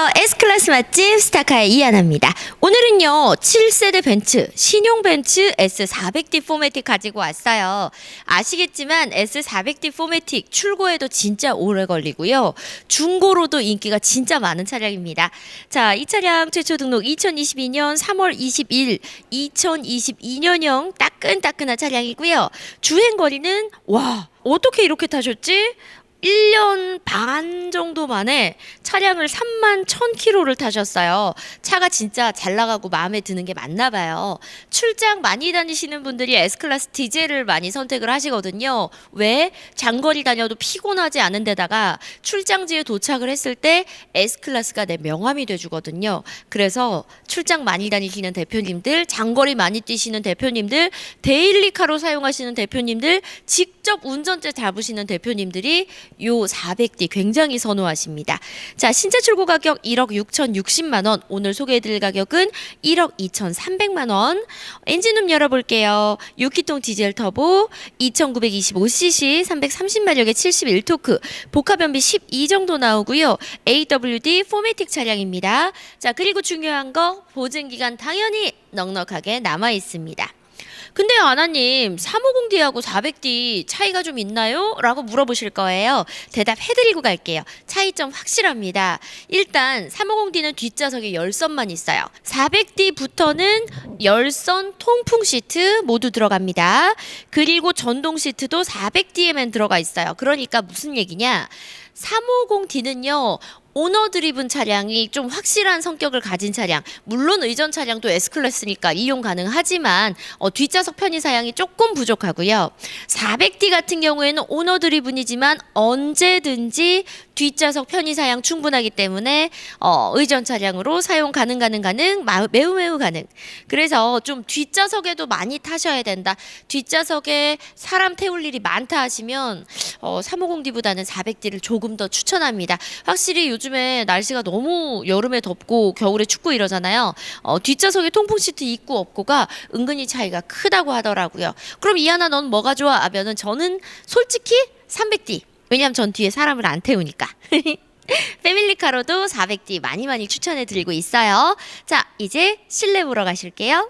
안녕하세요. S클래스 맛집 스타카의 이하나입니다. 오늘은요, 7세대 벤츠, 신용 벤츠 S400D 포매틱 가지고 왔어요. 아시겠지만 S400D 포매틱 출고에도 진짜 오래 걸리고요. 중고로도 인기가 진짜 많은 차량입니다. 자, 이 차량 최초 등록 2022년 3월 20일, 2022년형 따끈따끈한 차량이고요. 주행 거리는 와, 어떻게 이렇게 타셨지? 1년 반 만에 차량을 3만 1000km를 타셨어요. 차가 진짜 잘 나가고 마음에 드는 게 맞나 봐요. 출장 많이 다니시는 분들이 S클래스 디젤을 많이 선택을 하시거든요. 왜? 장거리 다녀도 피곤하지 않은 데다가 출장지에 도착을 했을 때 S클래스가 내 명함이 돼주거든요. 그래서 출장 많이 다니시는 대표님들, 장거리 많이 뛰시는 대표님들, 데일리카로 사용하시는 대표님들, 직접 운전대 잡으시는 대표님들이 요 400D 굉장히 선호하 십니다. 자, 신차 출고 가격 1억 6,060만 원. 오늘 소개해드릴 가격은 1억 2,300만 원. 엔진룸 열어볼게요. 6기통 디젤 터보, 2,925cc, 330마력의 71토크, 복합 연비 12 정도 나오고요. AWD 포매틱 차량입니다. 자, 그리고 중요한 거 보증 기간 당연히 넉넉하게 남아 있습니다. 근데 아나님 350D하고 400D 차이가 좀 있나요? 라고 물어보실 거예요. 대답해드리고 갈게요. 차이점 확실합니다. 일단 350D는 뒷좌석에 열선만 있어요. 400D부터는 열선 통풍 시트 모두 들어갑니다. 그리고 전동 시트도 400D에만 들어가 있어요. 그러니까 무슨 얘기냐? 350D는요, 오너 드리븐 차량이 좀 확실한 성격을 가진 차량. 물론 의전 차량도 S클래스니까 이용 가능하지만 어, 뒷좌석 편의 사양이 조금 부족하고요. 400D 같은 경우에는 오너 드리븐이지만 언제든지 뒷좌석 편의 사양 충분하기 때문에 어, 의전 차량으로 사용 가능 가능 가능 마, 매우 매우 가능. 그래서 좀 뒷좌석에도 많이 타셔야 된다. 뒷좌석에 사람 태울 일이 많다 하시면 어, 350D보다는 400D를 조금 더 추천합니다. 확실히 요즘에 날씨가 너무 여름에 덥고 겨울에 춥고 이러잖아요. 어, 뒷좌석에 통풍 시트 있고 없고가 은근히 차이가 크다고 하더라고요. 그럼 이하나 넌 뭐가 좋아? 하면은 저는 솔직히 300D. 왜냐면 전 뒤에 사람을 안 태우니까. 패밀리카로도 400D 많이 많이 추천해 드리고 있어요. 자, 이제 실내 보러 가실게요.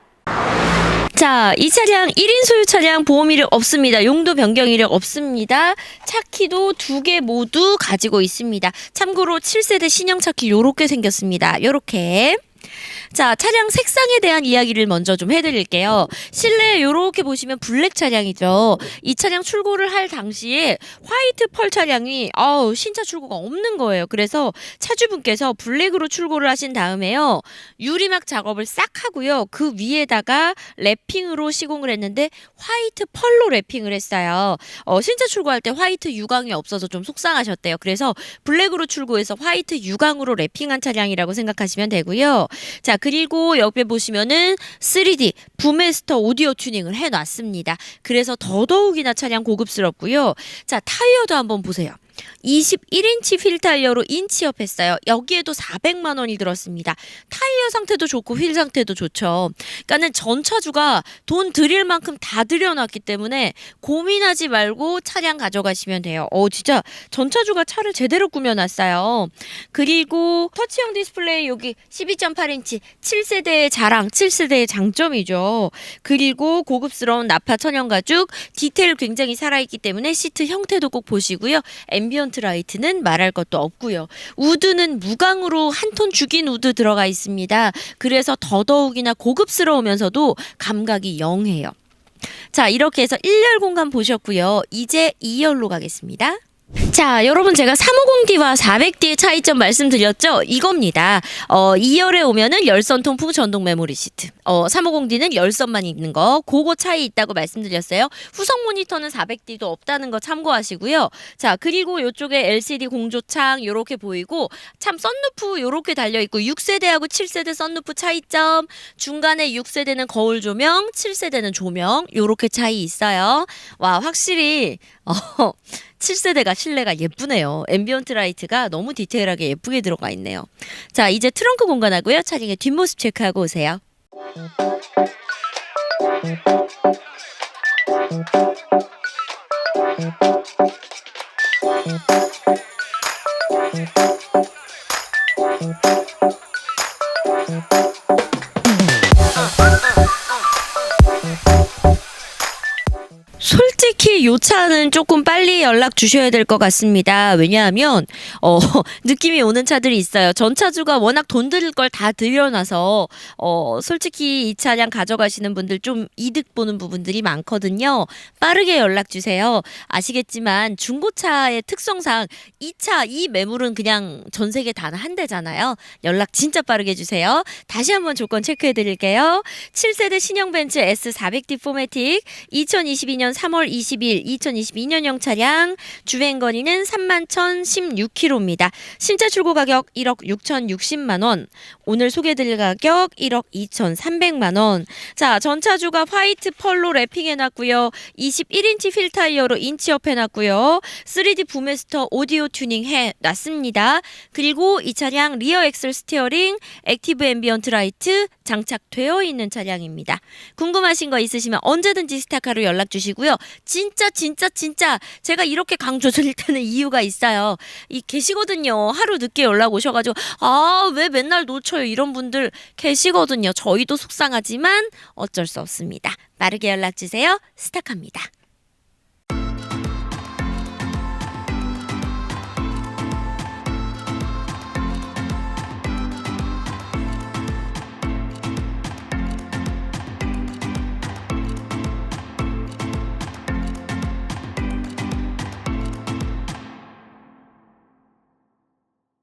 자, 이 차량 1인 소유 차량 보험 이력 없습니다. 용도 변경 이력 없습니다. 차키도 두 개 모두 가지고 있습니다. 참고로 7세대 신형 차키 요렇게 생겼습니다. 요렇게. 자, 차량 색상에 대한 이야기를 먼저 좀 해드릴게요. 실내에 이렇게 보시면 블랙 차량이죠. 이 차량 출고를 할 당시에 화이트 펄 차량이 아우 신차 출고가 없는 거예요. 그래서 차주분께서 블랙으로 출고를 하신 다음에요. 유리막 작업을 싹 하고요. 그 위에다가 랩핑으로 시공을 했는데 화이트 펄로 랩핑을 했어요. 어, 신차 출고할 때 화이트 유광이 없어서 좀 속상하셨대요. 그래서 블랙으로 출고해서 화이트 유광으로 랩핑한 차량이라고 생각하시면 되고요. 자, 그리고 옆에 보시면은 3D 부메스터 오디오 튜닝을 해놨습니다. 그래서 더더욱이나 차량 고급스럽고요. 자, 타이어도 한번 보세요. 21인치 휠 타이어로 인치업 했어요. 여기에도 400만 원이 들었습니다. 타이어 상태도 좋고 휠 상태도 좋죠. 그러니까는 전차주가 돈 들일 만큼 다 들여놨기 때문에 고민하지 말고 차량 가져가시면 돼요. 어 진짜 전차주가 차를 제대로 꾸며놨어요. 그리고 터치형 디스플레이 여기 12.8인치 7세대의 자랑, 7세대의 장점이죠. 그리고 고급스러운 나파 천연 가죽 디테일 굉장히 살아있기 때문에 시트 형태도 꼭 보시고요. 앰비언트 라이트는 말할 것도 없고요. 우드는 무광으로 한 톤 죽인 우드 들어가 있습니다. 그래서 더더욱이나 고급스러우면서도 감각이 영해요. 자, 이렇게 해서 1열 공간 보셨고요. 이제 2열로 가겠습니다. 자, 여러분 제가 350D와 400D의 차이점 말씀드렸죠? 이겁니다. 어, 2열에 오면은 열선 통풍 전동 메모리 시트. 어, 350D는 열선만 있는 거. 그거 차이 있다고 말씀드렸어요. 후성 모니터는 400D도 없다는 거 참고하시고요. 자, 그리고 이쪽에 LCD 공조창 요렇게 보이고 참 썬루프 요렇게 달려 있고 6세대하고 7세대 썬루프 차이점. 중간에 6세대는 거울 조명, 7세대는 조명 요렇게 차이 있어요. 와, 확실히 어 7세대가 실내가 예쁘네요. 앰비언트 라이트가 너무 디테일하게 예쁘게 들어가 있네요. 자, 이제 트렁크 공간하고요. 차량의 뒷모습 체크하고 오세요. 차는 조금 빨리 연락 주셔야 될 것 같습니다. 왜냐하면 어 느낌이 오는 차들이 있어요. 전차주가 워낙 돈 들일 걸 다 들여놔서 어 솔직히 이 차량 가져가시는 분들 좀 이득 보는 부분들이 많거든요. 빠르게 연락 주세요. 아시겠지만 중고차의 특성상 이 차 이 매물은 그냥 전 세계 단 한 대잖아요. 연락 진짜 빠르게 주세요. 다시 한번 조건 체크해 드릴게요. 7세대 신형 벤츠 S400D 포매틱 2022년 3월 20일 2022년형 차량 주행 거리는 3만 1,016km입니다. 신차 출고 가격 1억 6,060만 원. 오늘 소개해 드릴 가격 1억 2,300만 원. 자, 전차주가 화이트 펄로 랩핑해 놨고요. 21인치 휠 타이어로 인치업 해 놨고요. 3D 부메스터 오디오 튜닝 해 놨습니다. 그리고 이 차량 리어 엑셀 스티어링, 액티브 앰비언트 라이트 장착되어 있는 차량입니다. 궁금하신 거 있으시면 언제든지 스타카로 연락 주시고요. 진짜 진짜 진짜 제가 이렇게 강조 드릴 때는 이유가 있어요. 이 계시거든요. 하루 늦게 연락 오셔가지고 아 왜 맨날 놓쳐요 이런 분들 계시거든요. 저희도 속상하지만 어쩔 수 없습니다. 빠르게 연락 주세요. 스타카입니다.